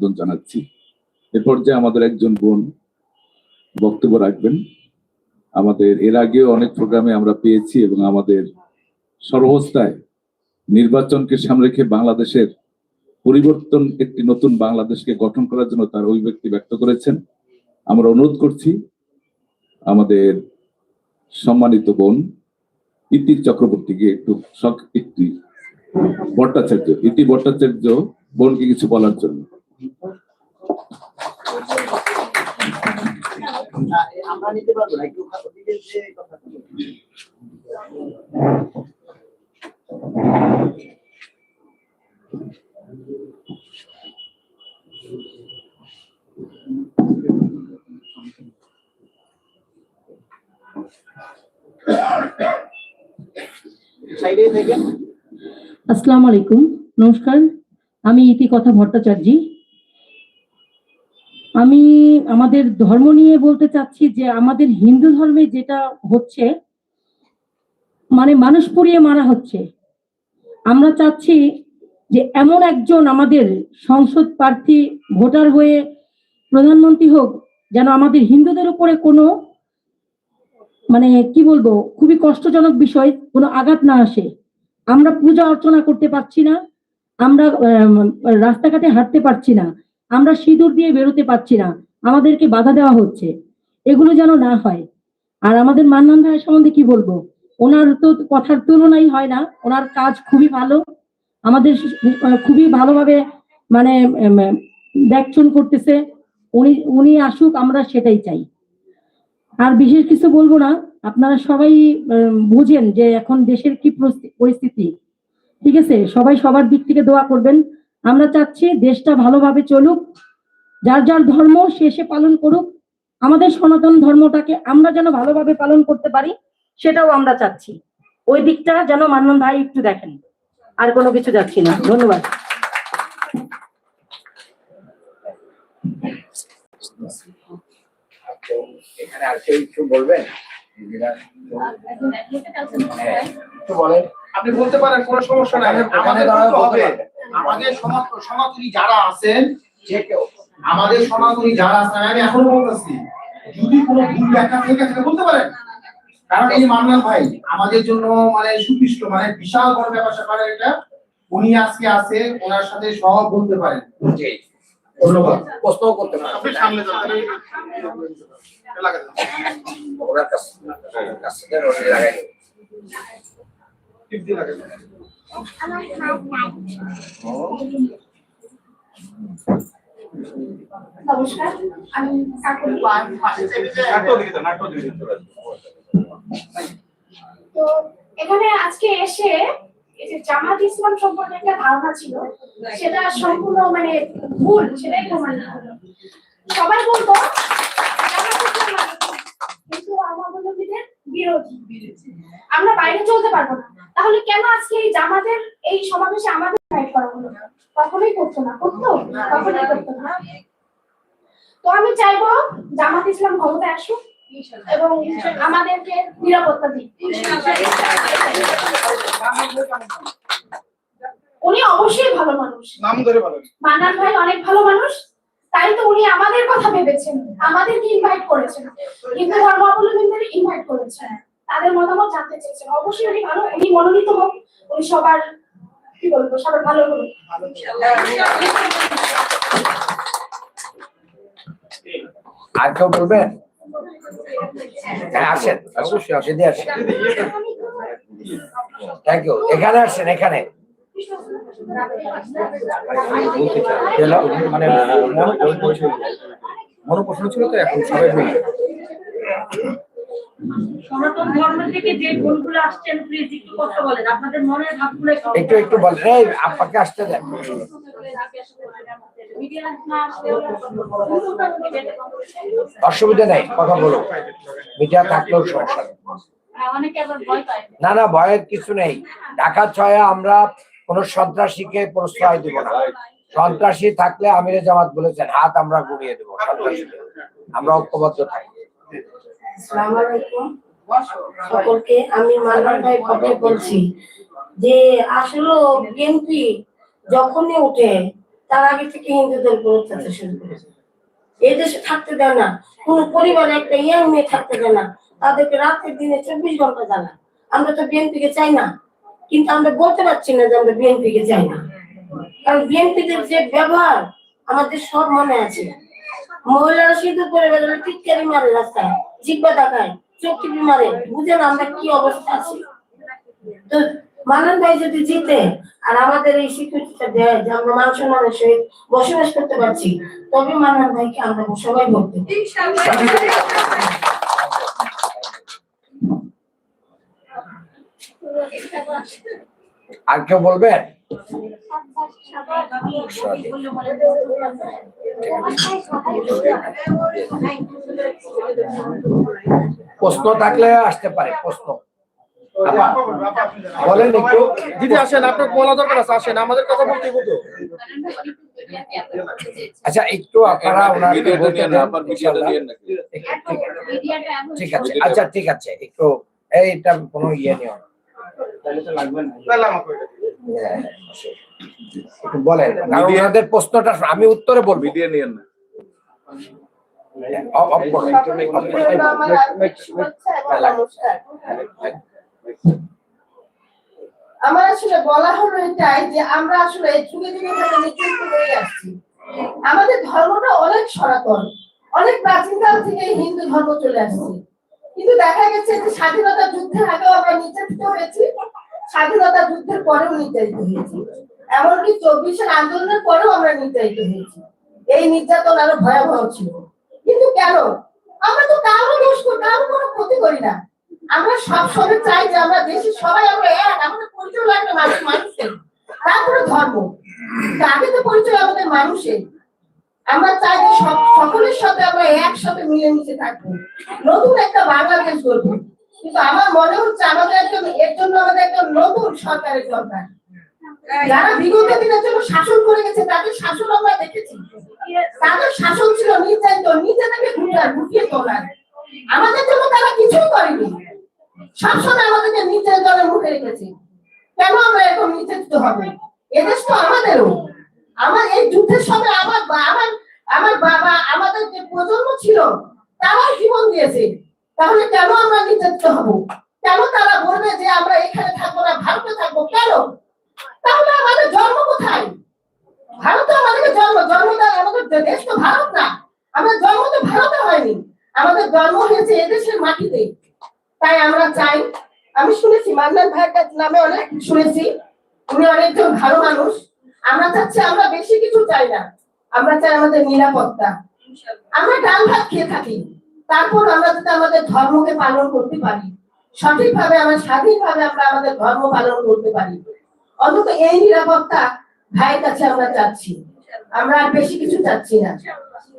অভিনন্দন জানাচ্ছি। এ পর্যায়ে আমাদের একজন বোন বক্তব্য রাখবেন। আমাদের এর আগেও অনেক প্রোগ্রামে আমরা পেয়েছি এবং আমাদের সর্বস্থায় নির্বাচনকে সামনে রেখে বাংলাদেশের পরিবর্তন, একটি নতুন বাংলাদেশকে গঠন করার জন্য তার অভিব্যক্তি ব্যক্ত করেছেন। আমরা অনুরোধ করছি আমাদের সম্মানিত বোন ইতি চক্রবর্তীকে একটু শখ, একটি ভট্টাচার্য, ইতি ভট্টাচার্য বোনকে কিছু বলার জন্য। আমরা আসসালামু আলাইকুম। নমস্কার। আমি ইতি কথা ভট্টাচার্যী। আমি আমাদের ধর্ম নিয়ে বলতে চাচ্ছি যে আমাদের হিন্দু ধর্মে যেটা হচ্ছে মানে মানুষ পুড়িয়ে মারা হচ্ছে। আমরা চাচ্ছি যে এমন একজন আমাদের সংসদ প্রার্থী ভোটার হয়ে প্রধানমন্ত্রী হোক যেন আমাদের হিন্দুদের উপরে কোনো মানে কি বলব খুবই কষ্টজনক বিষয় কোনো আঘাত না আসে। আমরা পূজা অর্চনা করতে পারছি না আমরা আম, রাস্তাঘাটে হাঁটতে পারছি না। আমরা সিঁদুর দিয়ে বেরোতে পারছি না। আমাদেরকে বাধা দেওয়া হচ্ছে। এগুলো যেন না হয়। আর আমাদের মান্নান ভাইয়ের সম্বন্ধে কি বলব? ওনার তো কথার তুলনাই হয় না। ওনার কাজ খুবই ভালো। আমাদের খুবই ভালোভাবে মানে দেখছন করতেছে। উনি উনি আসুক, আমরা সেটাই চাই। আর বিশেষ কিছু বলব না। আপনারা সবাই বুঝেন যে এখন দেশের কি পরিস্থি- পরিস্থিতি। ঠিক আছে? সবাই সবার দিক থেকে দোয়া করবেন। আমরা চাচ্ছি দেশটা ভালোভাবে চলুক, যার যার ধর্ম সে পালন করুক, আমাদের সনাতন ধর্মটাকে আমরা যেন ভালোভাবে পালন করতে পারি, সেটাও আমরা চাচ্ছি। ওই দিকটা যেন মান্নান ভাই একটু দেখেন, আর কোনো কিছু যাচ্ছি না। ধন্যবাদ। এখানে আর কেউ কিছু বলবেন? বলেন। আপনি বলতে পারেন কোনো সমস্যা নাই। আমাদের হবে আমাদের সনাতনী যারা আছেন যে কেউ আমাদের সনাতনী যারা আছেন আমি এখনও বলতেছি যদি কোনো ভুল ব্যাখ্যা থেকে থাকে বলতে পারেন। কারণ এই মান্নান ভাই আমাদের জন্য মানে সুপৃষ্ট মানে বিশাল বড় ব্যাপার স্যাপার এটা। উনি আজকে আছে ওনার সাথে সব বলতে পারেন। ধন্যবাদ। প্রশ্ন করতে পারেন। আপনি সামনে। ওনার কাছে কাছ লাগাই টিপ দিয়ে তো এখানে আজকে এসে এই যে জামাত ইসলাম সম্পর্কে একটা ধারণা ছিল সেটা সম্পূর্ণ মানে ভুল সেটাই প্রমাণিত হলো। সবাই বলতো জামাত ইসলাম মানে কি? কিন্তু ধর্মাবলম্বীদের বিরোধী। আমরা বাইরে চলতে পারব না। তাহলে কেন আজকে এই জামাতের এই সমাবেশে আমাদের ফাইট করা হলো কখনোই করতো না করতো? কখনোই করতো না। তো আমি চাইব জামাত ইসলাম ক্ষমতায় আসুক এবং আমাদেরকে নিরাপত্তা দিক। উনি অবশ্যই ভালো মানুষ। নাম ধরে বলেন। মান্নান ভাই অনেক ভালো মানুষ। তাই তো উনি আমাদের কথা ভেবেছেন আমাদেরকে ইনভাইট করেছেন। হিন্দু ধর্মাবলম্বীদের ইনভাইট করেছেন তাদের মতামত জানতে চেয়েছেন। অবশ্যই উনি ভালো উনি মনোনীত হোক উনি সবার কি বলব সবার ভালো হোক। আর কেউ বলবেন? হ্যাঁ আসেন অবশ্যই আসেন থ্যাংক ইউ এখানে আসেন এখানে। মানে মনোপ্রশ্ন ছিল তো এখন সবাই হয়ে সনাতন ধর্ম থেকে যে ভুলগুলো আসছেন প্লিজ একটু কথা বলেন। আপনাদের মনের ভাবগুলো একটু একটু বলেন এই আপনাকে আসতে দেন। অসুবিধা নেই কথা বলুন মিডিয়া থাকলেও সমস্যা পায়। না না ভয়ের কিছু নেই। ঢাকা ছয়ে আমরা কোন সন্ত্রাসীকে প্রশ্রয় দিব না। সন্ত্রাসী থাকলে আমিরে জামাত বলেছেন, হাত আমরা গুড়িয়ে দেবো আমরা ঐক্যবদ্ধ থাকি সকলকে আমি ভাই বলছি যে, আসলে বিএনপি যখনই উঠে, তার আগে থেকে হিন্দুদের উপর শুরু করেছে। থাকতে দেয় না, কোনো পরিবারে একটা ইয়াং মেয়ে থাকতে দেয় না, তাদেরকে রাতের দিনে চব্বিশ ঘণ্টা জ্বালা আমরা তো বিএনপিকে চাই না। কিন্তু আমরা বলতে পারছি না যে আমরা বিএনপিকে চাই না। কারণ বিএনপিদের যে ব্যবহার আমাদের সব মনে আছে। মহিলারা সিঁদুর করে বেরোলে টিটকারি মারে রাস্তায়, জিব্বা দেখায়, চোখ টিপি মারে বুঝেন আমরা কি অবস্থা আছি। তো মানন ভাই যদি জিতে আর আমাদের এই স্বীকৃতিটা দেয় যে আমরা মান সম্মানের সহিত বসবাস করতে পারছি, তবে মানন ভাইকে আমরা সবাই ভোট আর কেউ বলবেন? প্রশ্ন থাকলে আসতে পারে প্রশ্ন। বলেন একটু। দিদি আসেন আপনার বলা দরকার আছে আসেন আমাদের কথা বলতে বলতো আচ্ছা একটু আপনারা ঠিক আছে আচ্ছা ঠিক আছে একটু এইটা কোনো ইয়ে নিও না। হ্যাঁ, একটু বলেন ওনাদের প্রশ্নটা আমি উত্তরে বলব। মিডিয়া নিয়ে না। আমার আসলে বলা হলো এটাই যে আমরা আসলে যুগে যুগে ধরে নেতৃত্ব হয়ে আসছি। আমাদের ধর্মটা অনেক সনাতন অনেক প্রাচীনকাল থেকে হিন্দু ধর্ম চলে আসছে। কিন্তু দেখা গেছে যে স্বাধীনতা যুদ্ধের আগেও আমরা নির্যাতিত হয়েছি। স্বাধীনতা যুদ্ধের পরেও নির্যাতিত হয়েছি এমনকি চব্বিশের আন্দোলনের পরেও আমরা নির্যাতিত হয়েছি। এই নির্যাতন আরও ভয়াবহ ছিল। কিন্তু কেন? আমরা তো কারও দোষ করি কোনো ক্ষতি করি না। আমরা সব সময় চাই যে আমরা দেশের সবাই আমরা এক, আমাদের পরিচয় লাগবে মানুষ, মানুষের। তারপরে ধর্ম। আগে তো পরিচয় আমাদের মানুষের। আমরা চাই যে সকলের সাথে আমরা একসাথে মিলেমিশে থাকব। নতুন একটা বাংলাদেশ গড়বো। কিন্তু আমার মনে হচ্ছে আমাদের একজন এর জন্য আমাদের একজন নতুন সরকারের দরকার। যারা বিগত দিনের জন্য শাসন করে গেছে তাদের শাসন আমরা দেখেছি। তাদের শাসন ছিল নির্যাতিত নিজে থেকে ঘুরার ঘুরিয়ে তোলার। আমাদের জন্য তারা কিছুই করেনি। সবসময় আমাদেরকে নির্যাতনের মুখে রেখেছে। কেন আমরা এরকম নির্যাতিত হবে? এদেশ তো আমাদেরও। আমার এই যুদ্ধের সময় আমার আমার আমার বাবা আমাদের যে প্রজন্ম ছিল তারাও জীবন দিয়েছে। তাহলে কেন আমরা নির্যাতিত হব? কেন তারা বলবে যে আমরা এখানে থাকব না, ভারতে থাকব? কেন? তাহলে আমাদের জন্ম কোথায়? ভারতে আমাদেরকে জন্ম জন্ম আমাদের দেশ তো ভারত না। আমাদের জন্ম তো ভারতে হয়নি। আমাদের জন্ম হয়েছে এদেশের মাটিতে। তাই আমরা চাই, আমি শুনেছি মান্নান ভাইয়ের নামে অনেক শুনেছি, উনি অনেকজন ভালো মানুষ। আমরা চাচ্ছি আমরা বেশি কিছু চাই না। আমরা চাই আমাদের নিরাপত্তা। আমরা ডাল ভাত খেয়ে থাকি। তারপর আমরা যাতে আমাদের ধর্মকে পালন করতে পারি, সঠিকভাবে আমরা, স্বাধীনভাবে আমরা আমাদের ধর্ম পালন করতে পারি, অন্তত এই নিরাপত্তা ভাইয়ের কাছে আমরা চাচ্ছি। আমরা আর বেশি কিছু চাচ্ছি না।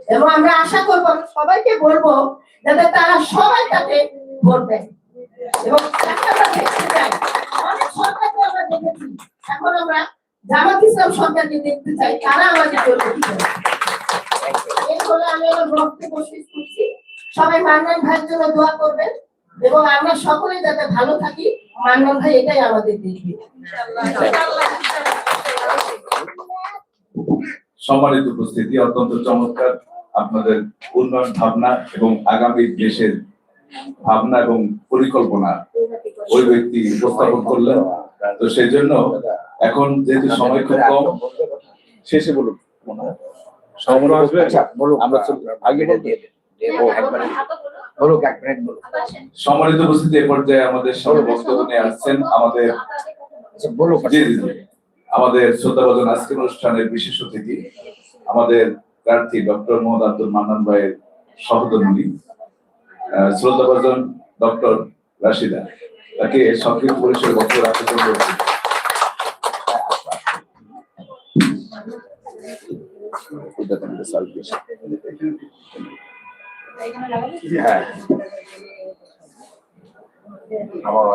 এবং আমরা আশা করব, আমি সবাইকে বলব যাতে তারা সবাই তাতে ভোট দেয়। এবং তাকে আমরা দেখতে চাই। আমরা দেখেছি। এখন আমরা জামাত ইসলাম সরকারকে দেখতে চাই। তারা আমাদের। এই হলো আমি আমার বক্তব্য সবাই মান্নান ভাইয়ের জন্য দোয়া করবেন এবং আমরা সকলে যাতে ভালো থাকি মান্নান ভাই এটাই আমাদের দেখবে সম্মানিত উপস্থিতি অত্যন্ত চমৎকার আপনাদের উন্নয়ন ভাবনা এবং আগামী দেশের ভাবনা এবং পরিকল্পনা ওই ব্যক্তি উপস্থাপন করলেন। তো সেই জন্য এখন যেহেতু সময় খুব কম শেষে বলুন। আচ্ছা আমরা আগে দিয়ে সম্মানিত উপস্থিতি এ পর্যায়ে আমাদের সঙ্গে বক্তব্য নিয়ে আসছেন আমাদের আচ্ছা। আমাদের শ্রোতাভাজন আজকের অনুষ্ঠানের বিশেষ অতিথি আমাদের প্রার্থী ডক্টর মোহাম্মদ আব্দুল মান্নান ভাইয়ের সহধর্মী শ্রোতাভাজন ডক্টর রাশিদা তাকে সংক্ষিপ্ত পরিসরে বক্তব্য রাখার জন্য বলছি। হ্যাঁ আমার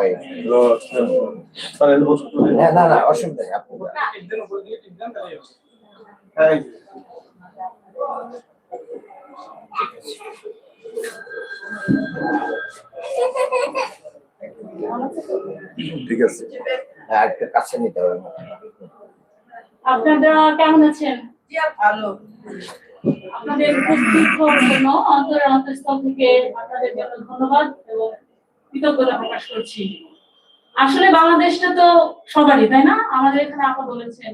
না না অসুবিধা নেই আপনি ঠিক আছে। হ্যাঁ একটু কাছে নিতে হবে। আপনারা কেমন আছেন? ভালো। আপনাদের উপস্থিত হওয়ার জন্য থেকে আপনাদের ধন্যবাদ এবং কৃতজ্ঞতা প্রকাশ করছি। আসলে বাংলাদেশটা তো সবারই, তাই না? আমাদের এখানে আপা বলেছেন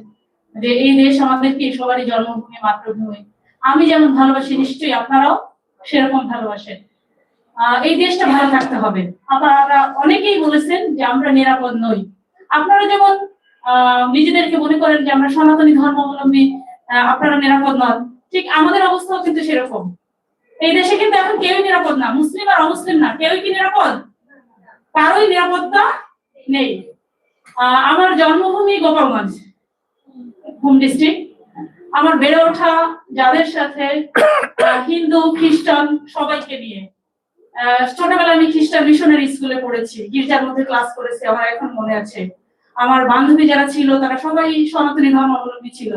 যে এই দেশ সবারই জন্মভূমি, মাতৃভূমি। আমি যেমন ভালোবাসি, নিশ্চয়ই আপনারাও সেরকম ভালোবাসেন। এই দেশটা ভালো থাকতে হবে। আপনারা অনেকেই বলেছেন যে আমরা নিরাপদ নই। আপনারা যেমন নিজেদেরকে মনে করেন যে আমরা সনাতনী ধর্মাবলম্বী আপনারা নিরাপদ নন। ঠিক আমাদের অবস্থাও কিন্তু সেরকম। এই দেশে কিন্তু এখন কেউই নিরাপদ না, মুসলিম আর অমুসলিম না, কেউই কি নিরাপদ? কারোই নিরাপত্তা নেই। আমার জন্মভূমি গোপালগঞ্জ, হোম ডিস্ট্রিক্ট। আমার বেড়ে ওঠা যাদের সাথে হিন্দু, খ্রিস্টান সবাইকে নিয়ে। ছোটবেলায় আমি খ্রিস্টান মিশনারি স্কুলে পড়েছি, গির্জার মধ্যে ক্লাস করেছি, আমার এখন মনে আছে। আমার বান্ধবী যারা ছিল, তারা সবাই সনাতনী ধর্মাবলম্বী ছিল।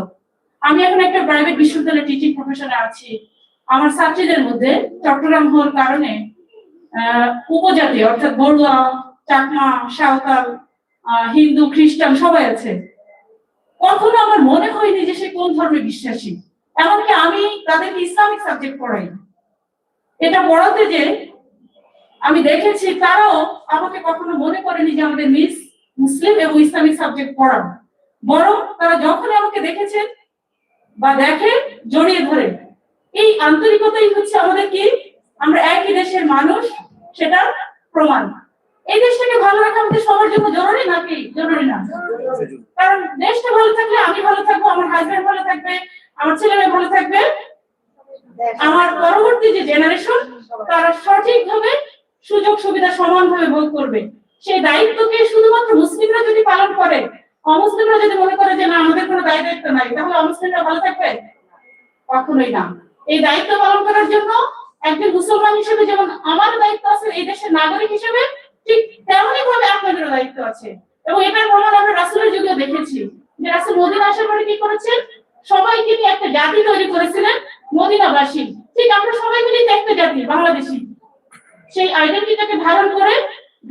আমি এখন একটা প্রাইভেট বিশ্ববিদ্যালয়ে টিচিং প্রফেশনে আছি। আমার ছাত্রীদের মধ্যে চট্টগ্রাম হওয়ার কারণে উপজাতি, অর্থাৎ বড়ুয়া চাকমা, সাঁওতাল হিন্দু, খ্রিস্টান সবাই আছে। কখনো আমার মনে হয়নি যে সে কোন ধর্মে বিশ্বাসী। এমনকি আমি তাদেরকে ইসলামিক সাবজেক্ট পড়াই। এটা পড়াতে যে আমি দেখেছি, তারাও আমাকে কখনো মনে করেনি যে আমাদের মিস মুসলিম এবং ইসলামিক সাবজেক্ট পড়ান। বরং তারা যখন আমাকে দেখেছেন বা দেখে জড়িয়ে ধরে এই আন্তরিকতাই হচ্ছে আমাদের কি? আমরা একই দেশের মানুষ সেটার প্রমাণ। এই দেশটাকে ভালো রাখা আমাদের সবার জন্য জরুরি নাকি জরুরি না? কারণ দেশটা ভালো থাকলে আমি ভালো থাকব, আমার হাজবেন্ড ভালো থাকবে, আমার ছেলে মেয়ে ভালো থাকবে। আমার পরবর্তী যে জেনারেশন তারা সঠিকভাবে সুযোগ সুবিধা সমানভাবে ভোগ করবে। সেই দায়িত্বকে শুধুমাত্র মুসলিমরা যদি পালন করে অমুসলিমরা যদি মনে করে যে না, আমাদের কোনো দায় দায়িত্ব নাই, তাহলে অমুসলিমরা ভালো থাকবে? কখনোই না। এই দায়িত্ব পালন করার জন্য একজন মুসলমান হিসেবে যেমন আমার দায়িত্ব আছে, এই দেশের নাগরিক হিসেবে ঠিক তেমনই ভাবে আপনাদেরও দায়িত্ব আছে। এবং এটার প্রমাণ আমরা রাসুলের যুগে দেখেছি যে রাসুল মদিনা আসার পরে কি করেছেন? সবাইকে নিয়ে একটা জাতি তৈরি করেছিলেন, মদিনাবাসী। ঠিক আমরা সবাই মিলে একটা জাতি, বাংলাদেশি। সেই আইডেন্টিটাকে ধারণ করে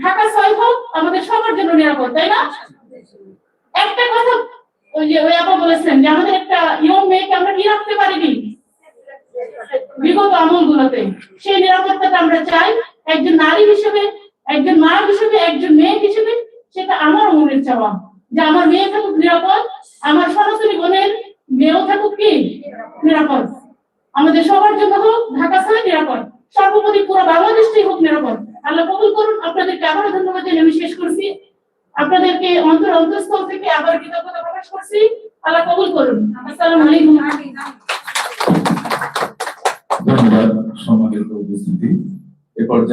ঢাকা ছয় হোক, আমাদের সবার জন্য নিরাপদ, তাই না? একটা কথা ওই যে ওই আপা বলেছেন যে আমাদের একটা ইয়ং মেয়েকে আমরা কি রাখতে পারিনি। বিগত আমলগুলোতে। সেই নিরাপত্তাটা আমরা চাই একজন নারী হিসেবে, একজন মা হিসেবে, একজন মেয়ে হিসেবে, সেটা আমার মনের চাওয়া। যে আমার মেয়ে থাকুক নিরাপদ, আমার সরাসরি বোনের মেয়েও থাকুক কি? নিরাপদ। আমাদের সবার জন্য হোক, ঢাকা ছাড়া নিরাপদ। সর্বোপরি পুরো বাংলাদেশটাই হোক নিরাপদ। আল্লাহ কবুল করুন। আপনাদেরকে আবারও ধন্যবাদ জানিয়ে আমি শেষ করছি। আপনাদেরকে অন্তর অন্তঃস্থল থেকে আবার কৃতজ্ঞতা প্রকাশ করছি। আল্লাহ কবুল করুন। আলাইকুম। ধন্যবাদ সম্মানিত উপস্থিতি।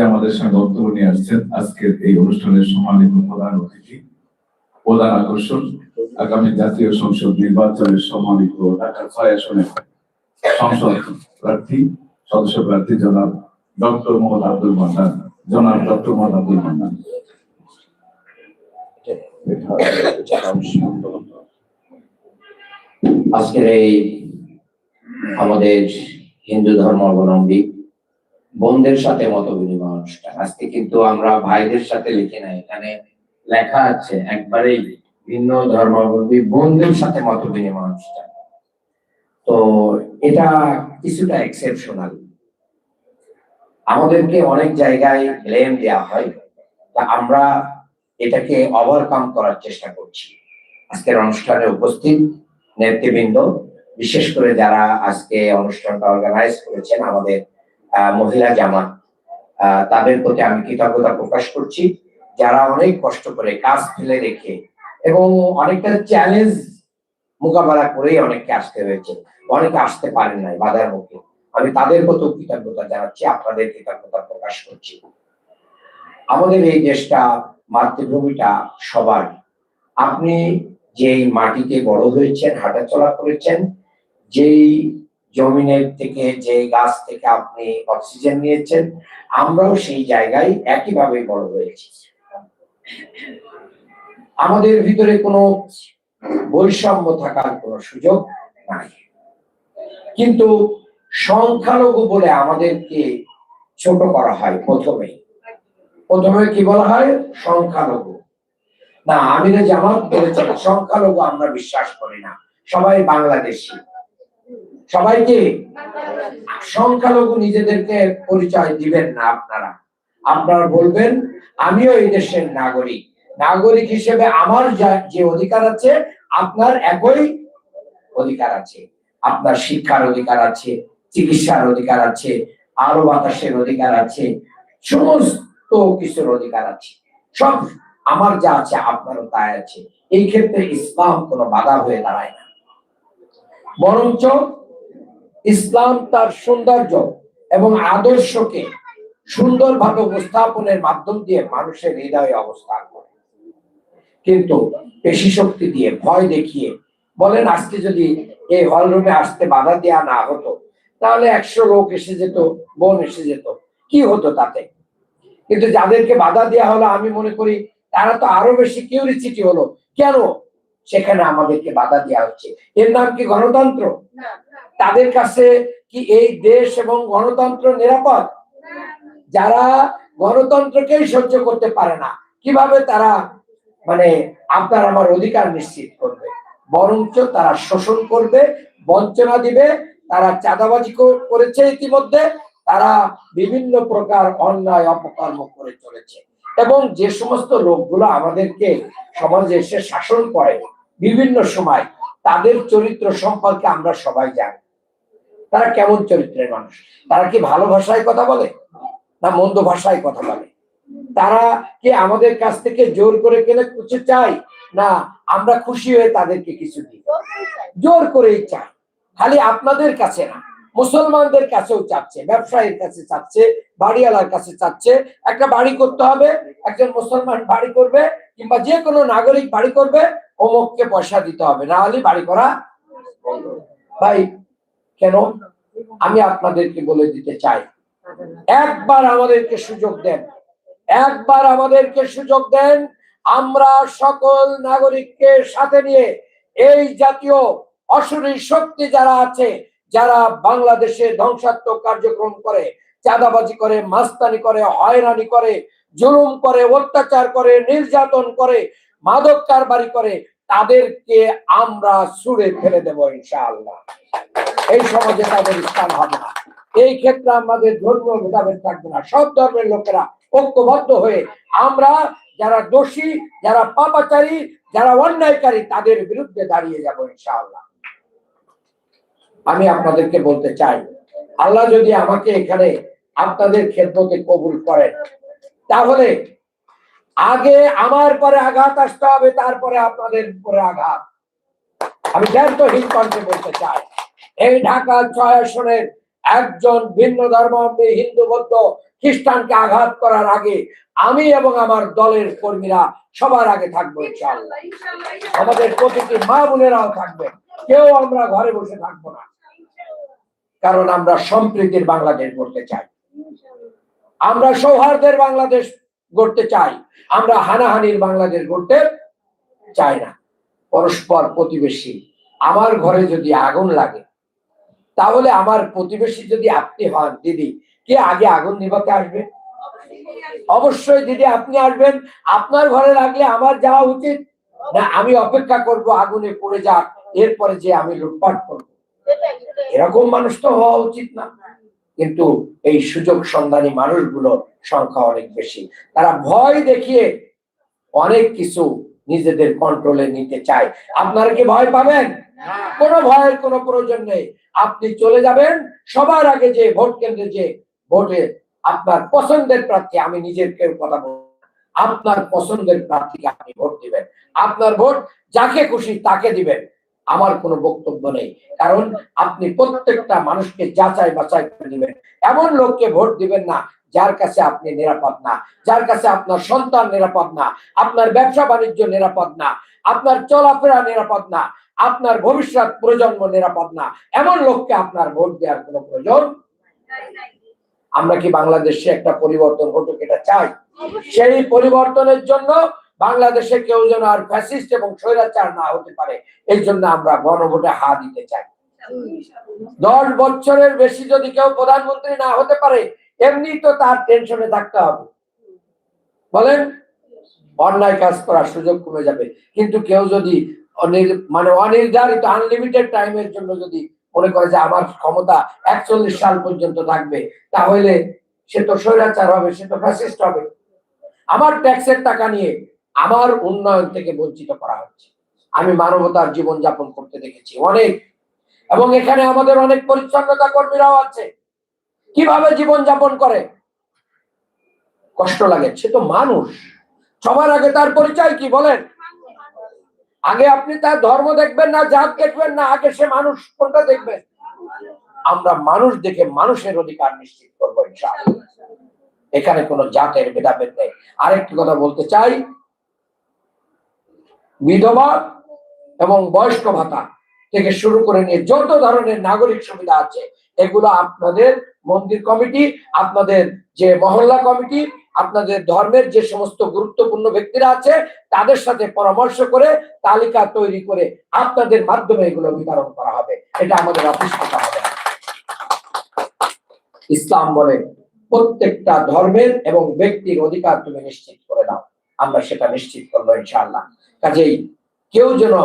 আমাদের সঙ্গে নিয়ে আসছেন আজকের এই অনুষ্ঠানের সম্মানিত প্রধান অতিথি, প্রধান আকর্ষণ, আগামী জাতীয় সংসদ নির্বাচনের সম্মানিত ছয় আসনের সংসদ প্রার্থী, সদস্য প্রার্থী জনাব ডক্টর মোহাম্মদ আব্দুল মান্নান। জনাব ডক্টর মোহাম্মদ আব্দুল মান্নান। আজকের এই আমাদের হিন্দু ধর্মাবলম্বী বোনদের সাথে মত বিনিময় অনুষ্ঠান। আজকে কিন্তু আমরা ভাইদের সাথে লিখি না এখানে লেখা আছে, একবারেই ভিন্ন ধর্মাবলম্বী বোনদের সাথে মত বিনিময় অনুষ্ঠান। তো এটা কিছুটা এক্সেপশনাল আমাদেরকে অনেক জায়গায় ব্লেম দেওয়া হয়। তা আমরা এটাকে ওভারকাম করার চেষ্টা করছি। আজকের অনুষ্ঠানে উপস্থিত নেতৃবৃন্দ বিশেষ করে যারা আজকে অনুষ্ঠানটা অর্গানাইজ করেছেন আমাদের মহিলা আহ, তাদের প্রতি আমি কৃতজ্ঞতা প্রকাশ করছি। যারা অনেক কষ্ট করে কাজ ফেলে রেখে এবং অনেকটা চ্যালেঞ্জ মোকাবেলা করেই অনেককে আসতে হয়েছে। অনেকে আসতে পারেন নাই বাধার মুখে। আমি তাদের কত কৃতজ্ঞতা জানাচ্ছি আপনাদের কৃতজ্ঞতা প্রকাশ করছি। আমাদের এই দেশটা মাতৃভূমিটা সবার। আপনি যেই মাটিতে বড় হয়েছেন, হাঁটাচলা করেছেন, যেই জমিনের থেকে যে গাছ থেকে আপনি অক্সিজেন নিয়েছেন, আমরাও সেই জায়গায় একইভাবে বড় হয়েছি। আমাদের ভিতরে কোনো বৈষম্য থাকার কোনো সুযোগ নাই। কিন্তু সংখ্যালঘু বলে আমাদেরকে ছোট করা হয় প্রথমেই। প্রথমে কি বলা হয়? সংখ্যালঘু। না, আমিরে জামাত বলেছেন সংখ্যালঘু আমরা বিশ্বাস করি না। সবাই বাংলাদেশি। সবাইকে সংখ্যালঘু নিজেদেরকে পরিচয় দিবেন না আপনারা। আপনারা বলবেন, আমিও এই দেশের নাগরিক। নাগরিক হিসেবে আমার যা- অধিকার আছে, আপনার একই অধিকার আছে। আপনার শিক্ষার অধিকার আছে, চিকিৎসার অধিকার আছে আলো বাতাসের অধিকার আছে। সমস্ত কিছুর অধিকার আছে? সব আমার যা আছে, আপনারও তাই আছে। এই ক্ষেত্রে ইসলাম কোনো বাধা হয়ে দাঁড়ায় না। বরঞ্চ ইসলাম তার সৌন্দর্য এবং আদর্শকে সুন্দরভাবে উপস্থাপনের মাধ্যম দিয়ে মানুষের হৃদয়ে অবস্থান করে। কিন্তু পেশি শক্তি দিয়ে ভয় দেখিয়ে বলেন, আজকে যদি এই হল রুমে আসতে বাধা দেওয়া না হতো, তাহলে একশো লোক এসে যেত, বোন এসে যেত। কি হতো তাতে? কিন্তু যাদেরকে বাধা দেওয়া হলো আমি মনে করি তারা তো আরও বেশি কিউরিসিটি হলো। কেন? সেখানে আমাদেরকে বাধা দেওয়া হচ্ছে। এর নাম কি গণতন্ত্র? তাদের কাছে কি এই দেশ এবং গণতন্ত্র নিরাপদ? যারা গণতন্ত্রকেই সহ্য করতে পারে না কীভাবে তারা মানে আপনার আমার অধিকার নিশ্চিত করবে? বরঞ্চ তারা শোষণ করবে বঞ্চনা দিবে তারা চাঁদাবাজি করেছে ইতিমধ্যে তারা বিভিন্ন প্রকার অন্যায় অপকর্ম করে চলেছে। এবং যে সমস্ত লোকগুলো আমাদেরকে সমাজে এসে শাসন করে বিভিন্ন সময়, তাদের চরিত্র সম্পর্কে আমরা সবাই জানি। তারা কেমন চরিত্রের মানুষ? তারা কি ভালো ভাষায় কথা বলে? না মন্দ ভাষায় কথা বলে? তারা কি আমাদের কাছ থেকে জোর করে কেনে কিছু চাই না, আমরা খুশি হয়ে তাদেরকে কিছু দিই। জোর করেই চাই খালি আপনাদের কাছে না। মুসলমানদের কাছেও চাচ্ছে, ব্যবসায়ীর কাছে চাচ্ছে, বাড়িওয়ালার কাছে চাচ্ছে। একটা বাড়ি করতে হবে, একজন মুসলমান বাড়ি করবে কিংবা যে কোনো নাগরিক বাড়ি করবে, অমুককে পয়সা দিতে হবে। না হলে বাড়ি করা ভাই, কেন? আমি আপনাদেরকে বলে দিতে চাই। একবার আমাদেরকে সুযোগ দেন। একবার আমাদেরকে সুযোগ দেন। আমরা সকল নাগরিককে সাথে নিয়ে এই জাতীয় অশরীর শক্তি যারা আছে যারা বাংলাদেশে ধ্বংসাত্মক কার্যক্রম করে, চাঁদাবাজি করে, মাস্তানি করে, হয়রানি করে, জুলুম করে, অত্যাচার করে, নির্যাতন করে, মাদক কারবারি করে, তাদেরকে আমরা ছুড়ে ফেলে দেব ইনশাআল্লাহ। এই সমাজে তাদের স্থান হবে না। এই ক্ষেত্রে আমাদের ধর্মীয় ভেদাভেদ থাকবে না। সব ধর্মের লোকেরা ঐক্যবদ্ধ হয়ে আমরা যারা দোষী, যারা পাপাচারী, যারা অন্যায়কারী, তাদের বিরুদ্ধে দাঁড়িয়ে যাব ইনশাআল্লাহ। আমি আপনাদেরকে বলতে চাই, আল্লাহ যদি আমাকে এখানে আপনাদের খেদমতে কবুল করেন, তাহলে আগে আমার পরে আঘাত আসতে হবে, তারপরে আপনাদের উপরে আঘাত। আমি ব্যর্থহীন কণ্ঠে বলতে চাই, এই ঢাকা ছয় আসনের একজন ভিন্ন ধর্মাবলম্বী হিন্দু বৌদ্ধ খ্রিস্টানকে আঘাত করার আগে আমি এবং আমার দলের কর্মীরা সবার আগে থাকব আমাদের প্রতিটি মা বোনেরাও থাকবে কেউ আমরা ঘরে বসে থাকব না। কারণ আমরা সম্প্রীতির বাংলাদেশ গড়তে চাই। আমরা সৌহার্দের বাংলাদেশ গড়তে চাই। আমরা হানাহানির বাংলাদেশ গড়তে চাই না। পরস্পর প্রতিবেশী। আমার ঘরে যদি আগুন লাগে, তাহলে আমার প্রতিবেশী যদি আপনি হন, দিদি, কে আগে আগুন নিভাতে আসবে? অবশ্যই দিদি, আপনি আসবেন। আপনার ঘরে লাগলে আমার যাওয়া উচিত। না, আমি অপেক্ষা করব আগুনে পড়ে যাক, এরপরে যে আমি লুটপাট করব। এরকম মানুষ তো হওয়া উচিত না। কিন্তু এই সুযোগ সন্ধানী মানুষগুলোর সংখ্যা অনেক বেশি। তারা ভয় দেখিয়ে অনেক কিছু নিজেদের কন্ট্রোলে নিতে চায়। আপনারা কি ভয় পাবেন? কোনো ভয়ের কোনো প্রয়োজন নেই। আপনি চলে যাবেন সবার আগে যে ভোট কেন্দ্রে যে ভোটে আপনার পছন্দের প্রার্থী আমি নিজের কেউ কথা বলব আপনার পছন্দের প্রার্থীকে আপনি ভোট দিবেন। আপনার ভোট যাকে খুশি তাকে দিবেন। আমার কোনো বক্তব্য নেই। কারণ আপনি প্রত্যেকটা মানুষকে যাচাই বাছাই করে দিবেন এমন লোককে ভোট দিবেন না যার কাছে আপনি নিরাপদ না, যার কাছে আপনার সন্তান নিরাপদ না, আপনার ব্যবসা বাণিজ্য নিরাপদ না, আপনার চলাফেরা নিরাপদ না, আপনার ভবিষ্যৎ প্রজন্ম নিরাপদ না। এমন লোককে আপনার ভোট দেওয়ার কোনো প্রয়োজন? আমরা কি বাংলাদেশে একটা পরিবর্তন ঘটুক এটা চাই? সেই পরিবর্তনের জন্য বাংলাদেশে কেউ যেন আর ফ্যাসিস্ট এবং স্বৈরাচার না হতে পারে, এই জন্য আমরা গণভোটে হা দিতে চাই। দশ বছরের বেশি যদি কেউ প্রধানমন্ত্রী না হতে পারে এমনি তো তার টেনশনে থাকতে হবে। বলেন, অন্যায় কাজ করার সুযোগ কমে যাবে। কিন্তু কেউ যদি মানে অনির্ধারিত আনলিমিটেড টাইমের জন্য যদি মনে করে যে আমার ক্ষমতা একচল্লিশ সাল পর্যন্ত থাকবে, তাহলে সে তো স্বৈরাচার হবে, সে তো ফ্যাসিস্ট হবে। আমার ট্যাক্সের টাকা নিয়ে আমার উন্নয়ন থেকে বঞ্চিত করা হচ্ছে। আমি মানবতার জীবন যাপন করতে দেখেছি অনেক। এবং এখানে আমাদের অনেক পরিচ্ছন্নতা কর্মীরাও আছে। কীভাবে জীবন যাপন করে? কষ্ট লাগে। সে তো মানুষ। সবার আগে তার পরিচয় কি বলেন? আগে আপনি তার ধর্ম দেখবেন না, জাত দেখবেন না, আগে সে মানুষ কোনটা দেখবেন। আমরা মানুষ দেখে মানুষের অধিকার নিশ্চিত করব এখানে কোনো জাতের ভেদাভেদ নেই। আরেকটি কথা বলতে চাই বিধবা এবং বয়স্ক ভাতা থেকে শুরু করে নিয়ে যত ধরনের নাগরিক সুবিধা আছে, এগুলো আপনাদের মন্দির কমিটি, আপনাদের যে মহল্লা কমিটি, আপনাদের ধর্মের যে সমস্ত গুরুত্বপূর্ণ ব্যক্তিরা আছে, তাদের সাথে পরামর্শ করে তালিকা তৈরি করে আপনাদের মাধ্যমে এগুলো বিতরণ করা হবে। এটা আমাদের অফিস করা হবে। ইসলাম বলে, প্রত্যেকটা ধর্মের এবং ব্যক্তির অধিকার তুমি নিশ্চিত। আমরা সেটা নিশ্চিত করব ইনশাআল্লাহ। কাজেই কেউ যেন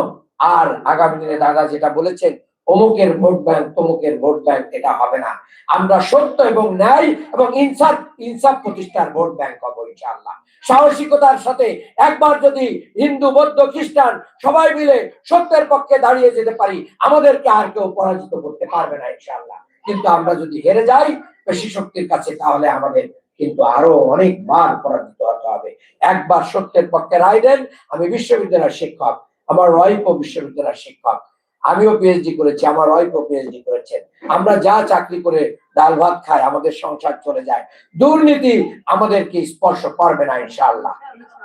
আর আগামী দিনে দাদা যেটা বলেছেন, অমুকের ভোট ব্যাংক, তমুকের ভোট ব্যাংক, এটা হবে না। আমরা সত্য এবং ন্যায় এবং ইনসাফ ইনসাফ প্রতিষ্ঠার ভোট ব্যাংক হব ইনশাআল্লাহ। সাহসিকতার সাথে একবার যদি হিন্দু, বৌদ্ধ, খ্রিস্টান সবাই মিলে সত্যের পক্ষে দাঁড়িয়ে যেতে পারি, আমাদেরকে আর কেউ পরাজিত করতে পারবে না ইনশাআল্লাহ। কিন্তু আমরা যদি হেরে যাই পেশি শক্তির কাছে তাহলে আমাদের কিন্তু আরও অনেকবার পরাজিত হতে হবে। একবার সত্যের পক্ষে রায় দেন, আমি বিশ্ববিদ্যালয়ের শিক্ষক, আমার ওয়াইফও বিশ্ববিদ্যালয়ের শিক্ষক। আমিও পিএইচডি করেছি, আমার ওয়াইফও পিএইচডি করেছেন। আমরা যা চাকরি করে ডাল ভাত খাই, আমাদের সংসার চলে যায়। দুর্নীতি আমাদেরকে স্পর্শ করবে না, ইনশাআল্লাহ।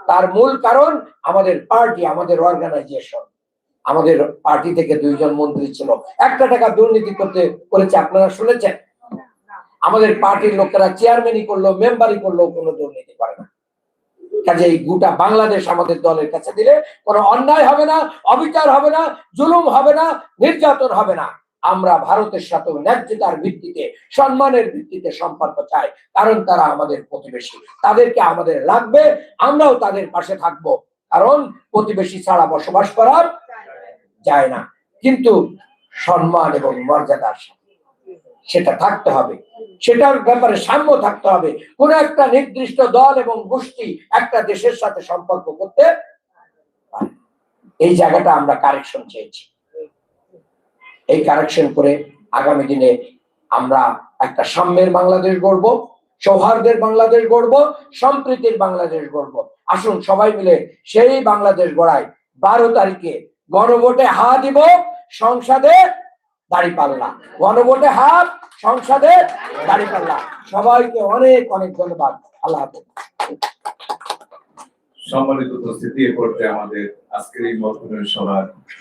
তার মূল কারণ আমাদের পার্টি আমাদের অর্গানাইজেশন আমাদের পার্টি থেকে দুইজন মন্ত্রী ছিল। একটা টাকা দুর্নীতি করতে, করেছে, আপনারা শুনেছেন? আমাদের পার্টির লোকেরা চেয়ারম্যানই করল মেম্বারই করল কোনো দুর্নীতি করে না। কাজে এই গোটা বাংলাদেশ আমাদের দলের কাছে দিলে কোনো অন্যায় হবে না অবিচার হবে না জুলুম হবে না নির্যাতন হবে না। আমরা ভারতের সাথে ন্যায্যতার ভিত্তিতে সম্মানের ভিত্তিতে সম্পর্ক চাই কারণ তারা আমাদের প্রতিবেশী। তাদেরকে আমাদের লাগবে আমরাও তাদের পাশে থাকব। কারণ প্রতিবেশী ছাড়া বসবাস করার যায় না। কিন্তু সম্মান এবং মর্যাদার সাথে সেটা থাকতে হবে। সেটার ব্যাপারে সাম্য থাকতে হবে। কোন একটা নির্দিষ্ট দল এবং গোষ্ঠী একটা দেশের সাথে সম্পর্ক করতে এই জায়গাটা আমরা কারেকশন চেয়েছি। এই কারেকশন করে আগামী দিনে আমরা একটা সাম্যের বাংলাদেশ গড়ব সৌহার্দের বাংলাদেশ গড়ব, সম্প্রীতির বাংলাদেশ গড়ব। আসুন সবাই মিলে সেই বাংলাদেশ গড়াই বারো তারিখে গণভোটে হা দিব, সংসদে দাড়ি পাল্লা। গণভোটে হাত, সংসদে দাড়ি পাল্লা। সবাইকে অনেক অনেক ধন্যবাদ। আল্লাহ সম্মানিত উপস্থিতি পর্যায়ে আমাদের আজকের এই মতবিনিময় সভার